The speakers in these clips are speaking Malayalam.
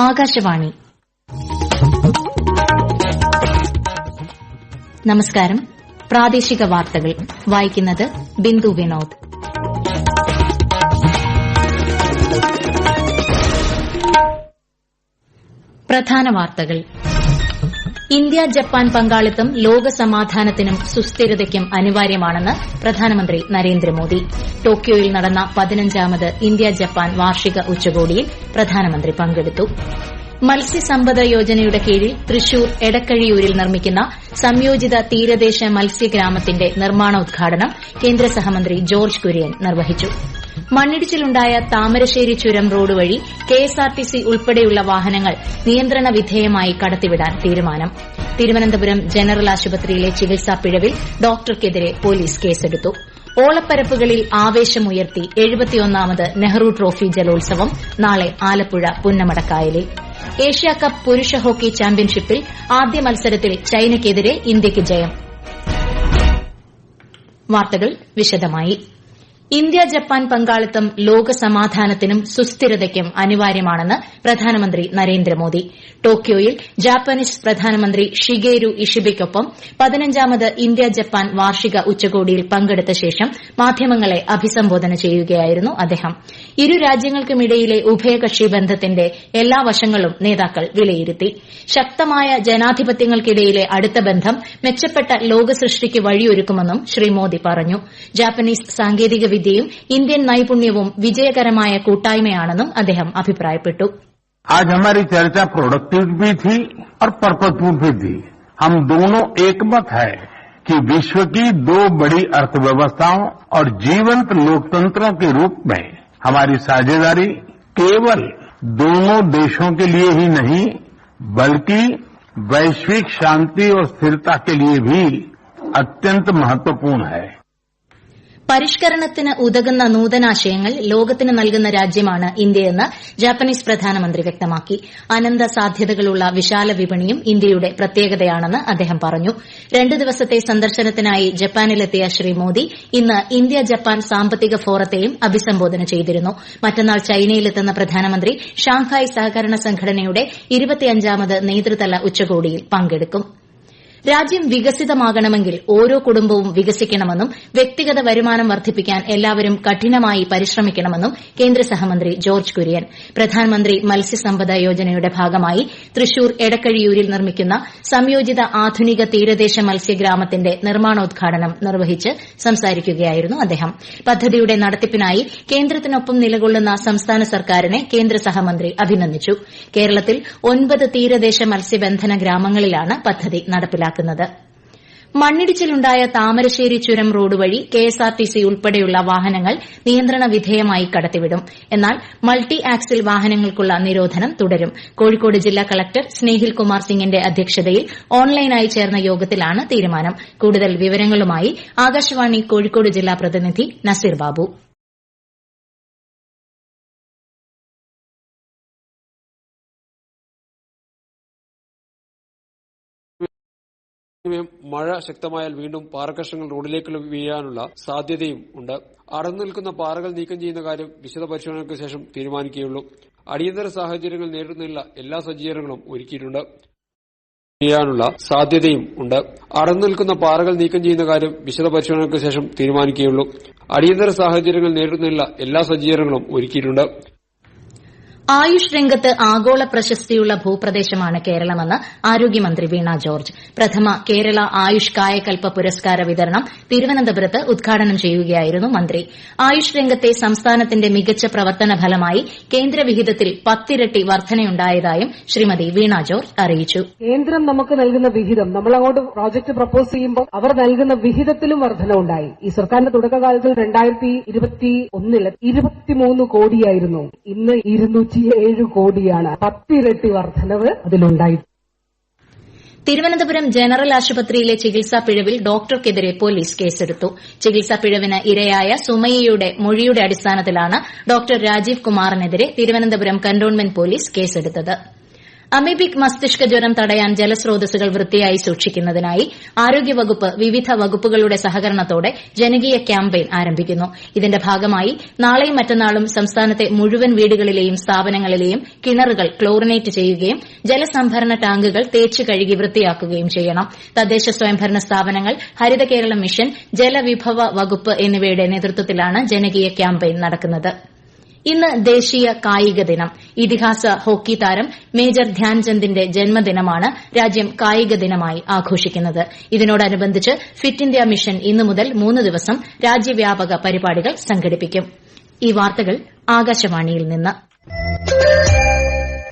ആകാശവാണി. നമസ്കാരം. പ്രാദേശിക വാർത്തകൾ. വായിക്കുന്നത് ബിന്ദു വിനോദ്. പ്രധാന വാർത്തകൾ. ഇന്ത്യ ജപ്പാൻ പങ്കാളിത്തം ലോക സമാധാനത്തിനും സുസ്ഥിരതയ്ക്കും അനിവാര്യമാണെന്ന് പ്രധാനമന്ത്രി നരേന്ദ്രമോദി. ടോക്കിയോയിൽ നടന്ന പതിനഞ്ചാമത് ഇന്ത്യ ജപ്പാൻ വാർഷിക ഉച്ചകോടിയിൽ പ്രധാനമന്ത്രി പങ്കെടുത്തു. മത്സ്യസമ്പദ യോജനയുടെ കീഴിൽ തൃശൂർ എടക്കഴിയൂരിൽ നിർമ്മിക്കുന്ന സംയോജിത തീരദേശ മത്സ്യഗ്രാമത്തിന്റെ നിർമ്മാണോദ്ഘാടനം കേന്ദ്ര സഹമന്ത്രി ജോർജ് കുര്യൻ നിർവഹിച്ചു. മണ്ണിടിച്ചിലുണ്ടായ താമരശ്ശേരി ചുരം റോഡ് വഴി കെഎസ്ആർടിസി ഉൾപ്പെടെയുള്ള വാഹനങ്ങൾ നിയന്ത്രണ വിധേയമായി കടത്തിവിടാൻ തീരുമാനം. തിരുവനന്തപുരം ജനറൽ ആശുപത്രിയിലെ ചികിത്സാ പിഴവിൽ ഡോക്ടർക്കെതിരെ പോലീസ് കേസെടുത്തു. ഓളപ്പരപ്പുകളിൽ ആവേശമുയർത്തി എഴുപത്തിയൊന്നാമത് നെഹ്റു ട്രോഫി ജലോത്സവം നാളെ ആലപ്പുഴ പുന്നമടക്കായലിൽ. ഏഷ്യാകപ്പ് പുരുഷ ഹോക്കി ചാമ്പ്യൻഷിപ്പിൽ ആദ്യ മത്സരത്തിൽ ചൈനയ്ക്കെതിരെ ഇന്ത്യയ്ക്ക് ജയം. വാർത്തകൾ വിശദമായി. ഇന്ത്യ ജപ്പാൻ പങ്കാളിത്തം ലോക സമാധാനത്തിനും സുസ്ഥിരതയ്ക്കും അനിവാര്യമാണെന്ന് പ്രധാനമന്ത്രി നരേന്ദ്രമോദി. ടോക്കിയോയിൽ ജാപ്പനീസ് പ്രധാനമന്ത്രി ഷിഗേരു ഇഷിബയ്ക്കൊപ്പം പതിനഞ്ചാമത് ഇന്ത്യ ജപ്പാൻ വാർഷിക ഉച്ചകോടിയിൽ പങ്കെടുത്ത ശേഷം മാധ്യമങ്ങളെ അഭിസംബോധന ചെയ്യുകയായിരുന്നു അദ്ദേഹം. ഇരു രാജ്യങ്ങൾക്കുമിടയിലെ ഉഭയകക്ഷി ബന്ധത്തിന്റെ എല്ലാ വശങ്ങളും നേതാക്കൾ വിലയിരുത്തി. ശക്തമായ ജനാധിപത്യങ്ങൾക്കിടയിലെ അടുത്ത ബന്ധം മെച്ചപ്പെട്ട ലോകസൃഷ്ടിക്ക് വഴിയൊരുക്കുമെന്നും ശ്രീ മോദി പറഞ്ഞു. ജാപ്പനീസ് സാങ്കേതിക വിദ്യയും ഇന്ത്യൻ നൈപുണ്യവും വിജയകരമായ കൂട്ടായ്മയാണെന്നും അദ്ദേഹം അഭിപ്രായപ്പെട്ടു आज हमारी चर्चा प्रोडक्टिव भी थी और पर्पजफुल भी थी हम दोनों एकमत है कि विश्व की दो बड़ी अर्थव्यवस्थाओं और जीवंत लोकतंत्रों के रूप में हमारी साझेदारी केवल दोनों देशों के लिए ही नहीं बल्कि वैश्विक शांति और स्थिरता के लिए भी अत्यंत महत्वपूर्ण है പരിഷ്കരണത്തിന് ഉതകുന്ന നൂതനാശയങ്ങൾ ലോകത്തിന് നൽകുന്ന രാജ്യമാണ് ഇന്ത്യയെന്ന് ജാപ്പനീസ് പ്രധാനമന്ത്രി വ്യക്തമാക്കി. അനന്ത സാധ്യതകളുള്ള വിശാല വിപണിയും ഇന്ത്യയുടെ പ്രത്യേകതയാണെന്ന് അദ്ദേഹം പറഞ്ഞു. രണ്ട് ദിവസത്തെ സന്ദർശനത്തിനായി ജപ്പാനിലെത്തിയ ശ്രീ മോദി ഇന്ന് ഇന്ത്യ ജപ്പാൻ സാമ്പത്തിക ഫോറത്തെയും അഭിസംബോധന ചെയ്തിരുന്നു. മറ്റന്നാൾ ചൈനയിലെത്തുന്ന പ്രധാനമന്ത്രി ഷാങ്ഹായ് സഹകരണ സംഘടനയുടെ ഇരുപത്തിയഞ്ചാമത് നേതൃതല ഉച്ചകോടിയിൽ പങ്കെടുക്കും. രാജ്യം വികസിതമാകണമെങ്കിൽ ഓരോ കുടുംബവും വികസിക്കണമെന്നും വ്യക്തിഗത വരുമാനം വർദ്ധിപ്പിക്കാൻ എല്ലാവരും കഠിനമായി പരിശ്രമിക്കണമെന്നും കേന്ദ്ര സഹമന്ത്രി ജോർജ് കുര്യൻ പ്രധാനമന്ത്രി മത്സ്യസമ്പദ യോജനയുടെ ഭാഗമായി തൃശൂർ എടക്കഴിയൂരിൽ നിർമ്മിക്കുന്ന സംയോജിത ആധുനിക തീരദേശ മത്സ്യഗ്രാമത്തിന്റെ നിർമ്മാണോദ്ഘാടനം നിർവഹിച്ച് സംസാരിക്കുകയായിരുന്നു അദ്ദേഹം. പദ്ധതിയുടെ നടത്തിപ്പിനായി കേന്ദ്രത്തിനൊപ്പം നിലകൊള്ളുന്ന സംസ്ഥാന സർക്കാരിനെ കേന്ദ്ര സഹമന്ത്രി അഭിനന്ദിച്ചു. കേരളത്തിൽ ഒൻപത് തീരദേശ മത്സ്യബന്ധന ഗ്രാമങ്ങളിലാണ് പദ്ധതി നടപ്പിലാക്കുന്നത്. മണ്ണിടിച്ചിലുണ്ടായ താമരശ്ശേരി ചുരം റോഡ് വഴി കെഎസ്ആർടിസി ഉൾപ്പെടെയുള്ള വാഹനങ്ങൾ നിയന്ത്രണ വിധേയമായി കടത്തിവിടും. എന്നാൽ മൾട്ടി ആക്സിൽ വാഹനങ്ങൾക്കുള്ള നിരോധനം തുടരും. കോഴിക്കോട് ജില്ലാ കളക്ടർ സ്നേഹിൽ കുമാർ സിംഗിന്റെ അധ്യക്ഷതയിൽ ഓൺലൈനായി ചേർന്ന യോഗത്തിലാണ് തീരുമാനം. കൂടുതൽ വിവരങ്ങളുമായി ആകാശവാണി കോഴിക്കോട് ജില്ലാ പ്രതിനിധി നസീർ ബാബു. സമയം മഴ ശക്തമായാൽ വീണ്ടും പാറക്കഷ്ണങ്ങൾ റോഡിലേക്ക് വീഴാനുള്ള സാധ്യതയും ഉണ്ട്. അടർന്നു നിൽക്കുന്ന പാറകൾ നീക്കം ചെയ്യുന്ന കാര്യം വിശദ പരിശോധനയ്ക്ക് ശേഷം തീരുമാനിക്കുകയുള്ളൂ. അടിയന്തര സാഹചര്യങ്ങൾ നേരിടുന്നതിനുള്ള എല്ലാ സജ്ജീകരണങ്ങളും ഒരുക്കിയിട്ടുണ്ട്. ചെയ്യാനുള്ള സാധ്യതയും ഉണ്ട്. അടർന്നു നിൽക്കുന്ന പാറകൾ നീക്കം ചെയ്യുന്ന കാര്യം വിശദ പരിശോധനയ്ക്ക് ശേഷം തീരുമാനിക്കുകയുള്ളൂ. അടിയന്തര സാഹചര്യങ്ങൾ നേരിടുന്നതിനുള്ള എല്ലാ സജ്ജീകരണങ്ങളും ഒരുക്കിയിട്ടുണ്ട്. ആയുഷ് രംഗത്ത് ആഗോള പ്രശസ്തിയുള്ള ഭൂപ്രദേശമാണ് കേരളമെന്ന് ആരോഗ്യമന്ത്രി വീണ ജോർജ്. പ്രഥമ കേരള ആയുഷ് കായകൽപ്പ പുരസ്കാര വിതരണം തിരുവനന്തപുരത്ത് ഉദ്ഘാടനം ചെയ്യുകയായിരുന്നു മന്ത്രി. ആയുഷ് രംഗത്തെ സംസ്ഥാനത്തിന്റെ മികച്ച പ്രവർത്തന ഫലമായി കേന്ദ്രവിഹിതത്തിൽ പത്തിരട്ടി വർധനയുണ്ടായതായും ശ്രീമതി വീണ ജോർജ് അറിയിച്ചു. കേന്ദ്രം നമുക്ക് നൽകുന്ന വിഹിതം നമ്മൾ അങ്ങോട്ട് പ്രോജക്ട് പ്രപ്പോസ് ചെയ്യുമ്പോൾ അവർ നൽകുന്ന വിഹിതത്തിലും വർധന ഉണ്ടായി ഈ സർക്കാരിന്റെ തുടക്കകാലത്തിൽ രണ്ടായിരത്തി ഇരുപത്തി ഒന്നിൽ ഇരുപത്തിമൂന്ന് കോടിയായിരുന്നു. ഇന്ന് ഇരുന്നൂറ്റി ഏഴ് കോടിയാണ്. പത്തിരട്ടി വർധനവ് അതിലുണ്ടായി തിരുവനന്തപുരം ജനറൽ ആശുപത്രിയിലെ ചികിത്സാ പിഴവിൽ ഡോക്ടർക്കെതിരെ പോലീസ് കേസെടുത്തു. ചികിത്സാ പിഴവിന് ഇരയായ സുമയ്യയുടെ മൊഴിയുടെ അടിസ്ഥാനത്തിലാണ് ഡോക്ടർ രാജീവ് കുമാറിനെതിരെ തിരുവനന്തപുരം കന്റോൺമെന്റ് പോലീസ് കേസെടുത്തത്. അമീബിക് മസ്തിഷ്ക ജ്വരം തടയാൻ ജലസ്രോതസ്സുകൾ വൃത്തിയായി സൂക്ഷിക്കുന്നതിനായി ആരോഗ്യവകുപ്പ് വിവിധ വകുപ്പുകളുടെ സഹകരണത്തോടെ ജനകീയ ക്യാമ്പയിൻ ആരംഭിക്കുന്നു. ഇതിന്റെ ഭാഗമായി നാളെയും മറ്റന്നാളും സംസ്ഥാനത്തെ മുഴുവൻ വീടുകളിലെയും സ്ഥാപനങ്ങളിലെയും കിണറുകൾ ക്ലോറിനേറ്റ് ചെയ്യുകയും ജലസംഭരണ ടാങ്കുകൾ തേച്ച് കഴുകി വൃത്തിയാക്കുകയും ചെയ്യണം. തദ്ദേശ സ്വയംഭരണ സ്ഥാപനങ്ങൾ ഹരിത കേരള മിഷൻ ജലവിഭവ വകുപ്പ് എന്നിവയുടെ നേതൃത്വത്തിലാണ് ജനകീയ ക്യാമ്പയിൻ നടക്കുന്നത്. ഇന്ന് ദേശീയ കായിക ദിനം. ഇതിഹാസ ഹോക്കി താരം മേജർ ധ്യാൻചന്ദിന്റെ ജന്മദിനമാണ് രാജ്യം കായിക ദിനമായി ആഘോഷിക്കുന്നത്. ഇതിനോടനുബന്ധിച്ച് ഫിറ്റ് ഇന്ത്യ മിഷൻ ഇന്നു മുതൽ മൂന്ന് ദിവസം രാജ്യവ്യാപക പരിപാടികൾ സംഘടിപ്പിക്കും. ഈ വാർത്തകൾ ആകാശവാണിയിൽ നിന്ന്.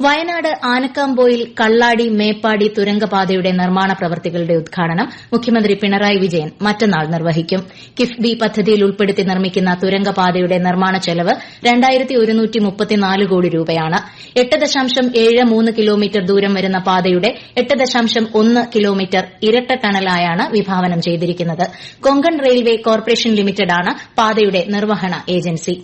വയനാട് ആനക്കാംപോയിൽ കള്ളാടി മേപ്പാടി തുരങ്കപാതയുടെ നിർമ്മാണ പ്രവൃത്തികളുടെ ഉദ്ഘാടനം മുഖ്യമന്ത്രി പിണറായി വിജയൻ മറ്റന്നാൾ നിർവഹിക്കും. കിഫ്ബി പദ്ധതിയിൽ ഉൾപ്പെടുത്തി നിർമ്മിക്കുന്ന തുരങ്കപാതയുടെ നിർമ്മാണ ചെലവ് കോടി രൂപയാണ്. കിലോമീറ്റർ ദൂരം വരുന്ന പാതയുടെ കിലോമീറ്റർ ഇരട്ട ടണലായാണ് വിഭാവനം ചെയ്തിരിക്കുന്നത്. കൊങ്കൺ റെയിൽവേ കോർപ്പറേഷൻ ലിമിറ്റഡാണ് പാതയുടെ നിർവഹണ ഏജൻസി.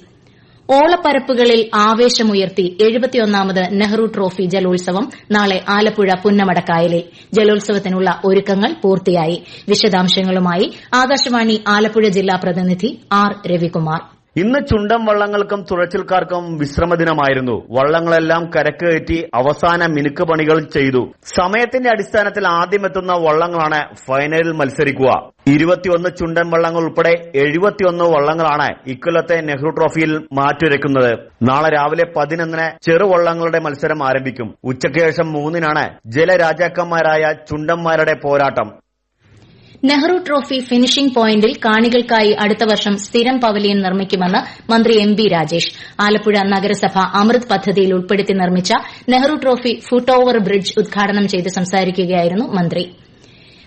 ഓളപ്പരപ്പുകളിൽ ആവേശമുയർത്തി എഴുപത്തിയൊന്നാമത് നെഹ്റു ട്രോഫി ജലോത്സവം നാളെ ആലപ്പുഴ പുന്നമടക്കായലിൽ ജലോത്സവത്തിനുള്ള ഒരുക്കങ്ങൾ പൂർത്തിയായി. വിശദാംശങ്ങളുമായി ആകാശവാണി ആലപ്പുഴ ജില്ലാ പ്രതിനിധി ആർ രവികുമാർ. ഇന്ന് ചുണ്ടം വള്ളങ്ങൾക്കും തുഴച്ചിൽക്കാർക്കും വിശ്രമദിനമായിരുന്നു. വള്ളങ്ങളെല്ലാം കരക്ക് കയറ്റി അവസാന മിനുക്ക് പണികൾ ചെയ്തു. സമയത്തിന്റെ അടിസ്ഥാനത്തിൽ ആദ്യം എത്തുന്ന വള്ളങ്ങളാണ് ഫൈനലിൽ മത്സരിക്കുക. ഇരുപത്തിയൊന്ന് ചുണ്ടൻ വള്ളങ്ങൾ ഉൾപ്പെടെ എഴുപത്തിയൊന്ന് വള്ളങ്ങളാണ് ഇക്കൊല്ലത്തെ നെഹ്റു ട്രോഫിയിൽ മാറ്റുരയ്ക്കുന്നത് നാളെ രാവിലെ പതിനൊന്നിന് ചെറുവള്ളങ്ങളുടെ മത്സരം ആരംഭിക്കും. ഉച്ചയ്ക്ക് ശേഷം മൂന്നിനാണ് ജലരാജാക്കന്മാരായ ചുണ്ടന്മാരുടെ പോരാട്ടം. നെഹ്റു ട്രോഫി ഫിനിഷിംഗ് പോയിന്റിൽ കാണികൾക്കായി അടുത്ത വർഷം സ്ഥിരം പവലിയൻ നിർമ്മിക്കുമെന്ന് മന്ത്രി എം ബി രാജേഷ്. ആലപ്പുഴ നഗരസഭ അമൃത് പദ്ധതിയിൽ ഉൾപ്പെടുത്തി നിർമ്മിച്ച Nehru trophy foot over bridge ഉദ്ഘാടനം ചെയ്ത് സംസാരിക്കുകയായിരുന്നു മന്ത്രി.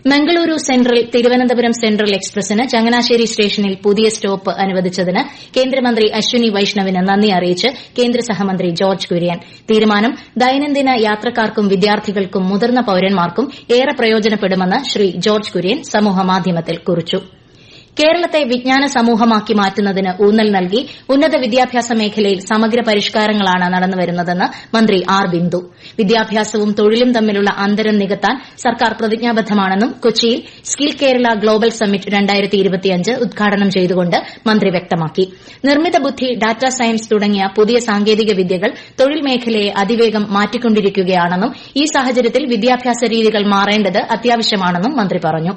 മംഗളൂരു സെൻട്രൽ തിരുവനന്തപുരം സെൻട്രൽ എക്സ്പ്രസിന് ചങ്ങനാശ്ശേരി സ്റ്റേഷനിൽ പുതിയ സ്റ്റോപ്പ് അനുവദിച്ചതിന് കേന്ദ്രമന്ത്രി അശ്വിനി വൈഷ്ണവിന് നന്ദി അറിയിച്ച് കേന്ദ്ര സഹമന്ത്രി ജോർജ് കുര്യൻ. തീരുമാനം ദൈനംദിന യാത്രക്കാർക്കും വിദ്യാർത്ഥികൾക്കും മുതിർന്ന പൌരന്മാർക്കും ഏറെ പ്രയോജനപ്പെടുമെന്ന് ശ്രീ ജോർജ് കുര്യൻ സമൂഹമാധ്യമത്തിൽ കുറിച്ചു. കേരളത്തെ വിജ്ഞാന സമൂഹമാക്കി മാറ്റുന്നതിന് ഊന്നൽ നൽകി ഉന്നത വിദ്യാഭ്യാസ മേഖലയിൽ സമഗ്ര പരിഷ്കാരങ്ങളാണ് നടന്നുവരുന്നതെന്ന് മന്ത്രി ആർ ബിന്ദു. വിദ്യാഭ്യാസവും തൊഴിലും തമ്മിലുള്ള അന്തരം നികത്താൻ സർക്കാർ പ്രതിജ്ഞാബദ്ധമാണെന്നും കൊച്ചിയിൽ സ്കിൽ കേരള ഗ്ലോബൽ സമ്മിറ്റ് ഉദ്ഘാടനം ചെയ്തുകൊണ്ട് മന്ത്രി വ്യക്തമാക്കി. നിർമ്മിത ബുദ്ധി ഡാറ്റ സയൻസ് തുടങ്ങിയ പുതിയ സാങ്കേതിക വിദ്യകൾ തൊഴിൽ മേഖലയെ അതിവേഗം മാറ്റിക്കൊണ്ടിരിക്കുകയാണെന്നും ഈ സാഹചര്യത്തിൽ വിദ്യാഭ്യാസ രീതികൾ മാറേണ്ടത് അത്യാവശ്യമാണെന്നും മന്ത്രി പറഞ്ഞു.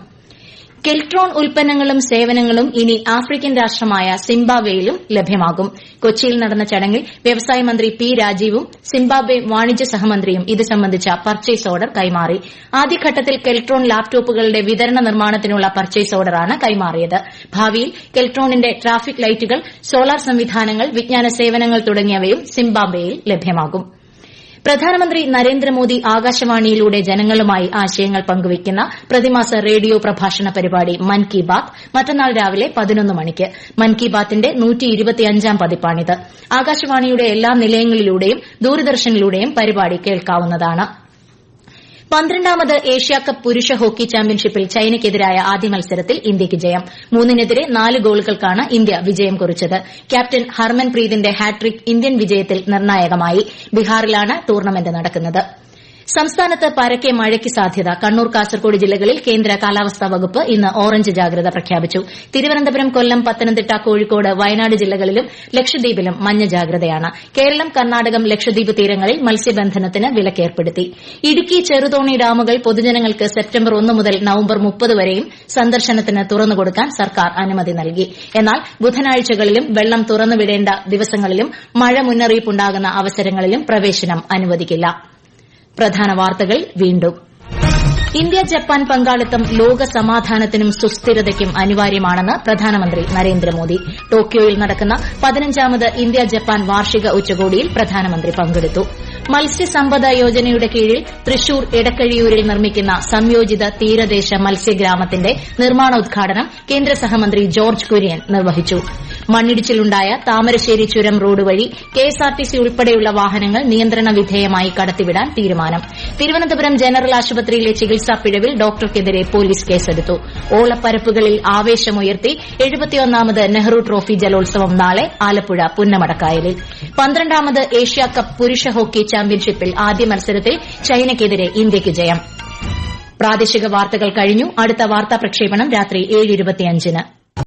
കെൽട്രോൺ ഉൽപ്പന്നങ്ങളും സേവനങ്ങളും ഇനി ആഫ്രിക്കൻ രാഷ്ട്രമായ സിംബാബ്വേയിലും ലഭ്യമാകും. കൊച്ചിയിൽ നടന്ന ചടങ്ങിൽ വ്യവസായ മന്ത്രി പി രാജീവും സിംബാബ്വെ വാണിജ്യ സഹമന്ത്രിയും ഇത് സംബന്ധിച്ച പർച്ചേസ് ഓർഡർ കൈമാറി. ആദ്യഘട്ടത്തിൽ കെൽട്രോൺ ലാപ്ടോപ്പുകളുടെ വിതരണ നിർമ്മാണത്തിനുള്ള പർച്ചേസ് ഓർഡറാണ് കൈമാറിയത്. ഭാവിയിൽ കെൽട്രോണിന്റെ ട്രാഫിക് ലൈറ്റുകൾ സോളാർ സംവിധാനങ്ങൾ വിജ്ഞാന സേവനങ്ങൾ തുടങ്ങിയവയും സിംബാബ്വേയിൽ ലഭ്യമാകും. പ്രധാനമന്ത്രി നരേന്ദ്രമോദി ആകാശവാണിയിലൂടെ ജനങ്ങളുമായി ആശയങ്ങൾ പങ്കുവയ്ക്കുന്ന പ്രതിമാസ റേഡിയോ പ്രഭാഷണ പരിപാടി മൻ കി ബാത് മറ്റന്നാൾ രാവിലെ മണിക്ക്. മൻ കി ബാത്തിന്റെ ആകാശവാണിയുടെ എല്ലാ നിലയങ്ങളിലൂടെയും ദൂരദർശനിലൂടെയും പരിപാടി കേൾക്കാവുന്നതാണ്. പന്ത്രണ്ടാമത് ഏഷ്യാകപ്പ് പുരുഷ ഹോക്കി ചാമ്പ്യൻഷിപ്പിൽ ചൈനയ്ക്കെതിരായ ആദ്യ മത്സരത്തിൽ ഇന്ത്യയ്ക്ക് ജയം. മൂന്നിനെതിരെ നാല് ഗോളുകൾക്കാണ് ഇന്ത്യ വിജയം കുറിച്ചത്. ക്യാപ്റ്റൻ ഹർമൻ ഹർമൻപ്രീതിന്റെ ഹാട്രിക് ഇന്ത്യൻ വിജയത്തിൽ നിർണായകമായി. ബീഹാറിലാണ് ടൂർണമെന്റ് നടക്കുന്നത്. സംസ്ഥാനത്ത് പരക്കെ മഴയ്ക്ക് സാധ്യത. കണ്ണൂർ കാസർകോട് ജില്ലകളിൽ കേന്ദ്ര കാലാവസ്ഥാ വകുപ്പ് ഇന്ന് ഓറഞ്ച് ജാഗ്രത പ്രഖ്യാപിച്ചു. തിരുവനന്തപുരം കൊല്ലം പത്തനംതിട്ട കോഴിക്കോട് വയനാട് ജില്ലകളിലും ലക്ഷദ്വീപിലും മഞ്ഞ ജാഗ്രതയാണ്. കേരളം കർണാടകം ലക്ഷദ്വീപ് തീരങ്ങളിൽ മത്സ്യബന്ധനത്തിന് വിലക്കേർപ്പെടുത്തി. ഇടുക്കി ചെറുതോണി ഡാമുകൾ പൊതുജനങ്ങൾക്ക് സെപ്റ്റംബർ ഒന്ന് മുതൽ നവംബർ മുപ്പത് വരെയും സന്ദർശനത്തിന് തുറന്നുകൊടുക്കാൻ സർക്കാർ അനുമതി നൽകി. എന്നാൽ ബുധനാഴ്ചകളിലും വെള്ളം തുറന്നുവിടേണ്ട ദിവസങ്ങളിലും മഴ മുന്നറിയിപ്പുണ്ടാകുന്ന അവസരങ്ങളിലും പ്രവേശനം അനുവദിക്കില്ല. വീണ്ടും. ഇന്ത്യ ജപ്പാൻ പങ്കാളിത്തം ലോക സമാധാനത്തിനും സുസ്ഥിരതയ്ക്കും അനിവാര്യമാണെന്ന് പ്രധാനമന്ത്രി നരേന്ദ്രമോദി. ടോക്കിയോയിൽ നടക്കുന്ന പതിനഞ്ചാമത് ഇന്ത്യ ജപ്പാൻ വാർഷിക ഉച്ചകോടിയിൽ പ്രധാനമന്ത്രി പങ്കെടുത്തു. മത്സ്യസമ്പദ യോജനയുടെ കീഴിൽ തൃശൂർ എടക്കഴിയൂരിൽ നിർമ്മിക്കുന്ന സംയോജിത തീരദേശ മത്സ്യഗ്രാമത്തിന്റെ നിർമ്മാണോദ്ഘാടനം കേന്ദ്ര സഹമന്ത്രി ജോർജ് കുര്യൻ നിർവഹിച്ചു. മണ്ണിടിച്ചിലുണ്ടായ താമരശ്ശേരി ചുരം റോഡ് വഴി കെഎസ്ആർടിസി ഉൾപ്പെടെയുള്ള വാഹനങ്ങൾ നിയന്ത്രണ വിധേയമായി കടത്തിവിടാൻ തീരുമാനം. തിരുവനന്തപുരം ജനറൽ ആശുപത്രിയിലെ ചികിത്സാ പിഴവിൽ ഡോക്ടർക്കെതിരെ പോലീസ് കേസെടുത്തു. ഓളപ്പരപ്പുകളിൽ ആവേശമുയർത്തി എഴുപത്തിയൊന്നാമത് നെഹ്റു ട്രോഫി ജലോത്സവം നാളെ ആലപ്പുഴ പുന്നമടക്കായലിൽ. പന്ത്രണ്ടാമത് ഏഷ്യാകപ്പ് പുരുഷ ഹോക്കി ചാമ്പ്യൻഷിപ്പിൽ ആദ്യ മത്സരത്തിൽ ചൈനയ്ക്കെതിരെ ഇന്ത്യയ്ക്ക് ജയം. പ്രാദേശിക വാർത്തകൾ കഴിഞ്ഞു. അടുത്ത വാർത്താ പ്രക്ഷേപണം രാത്രി ഏഴ്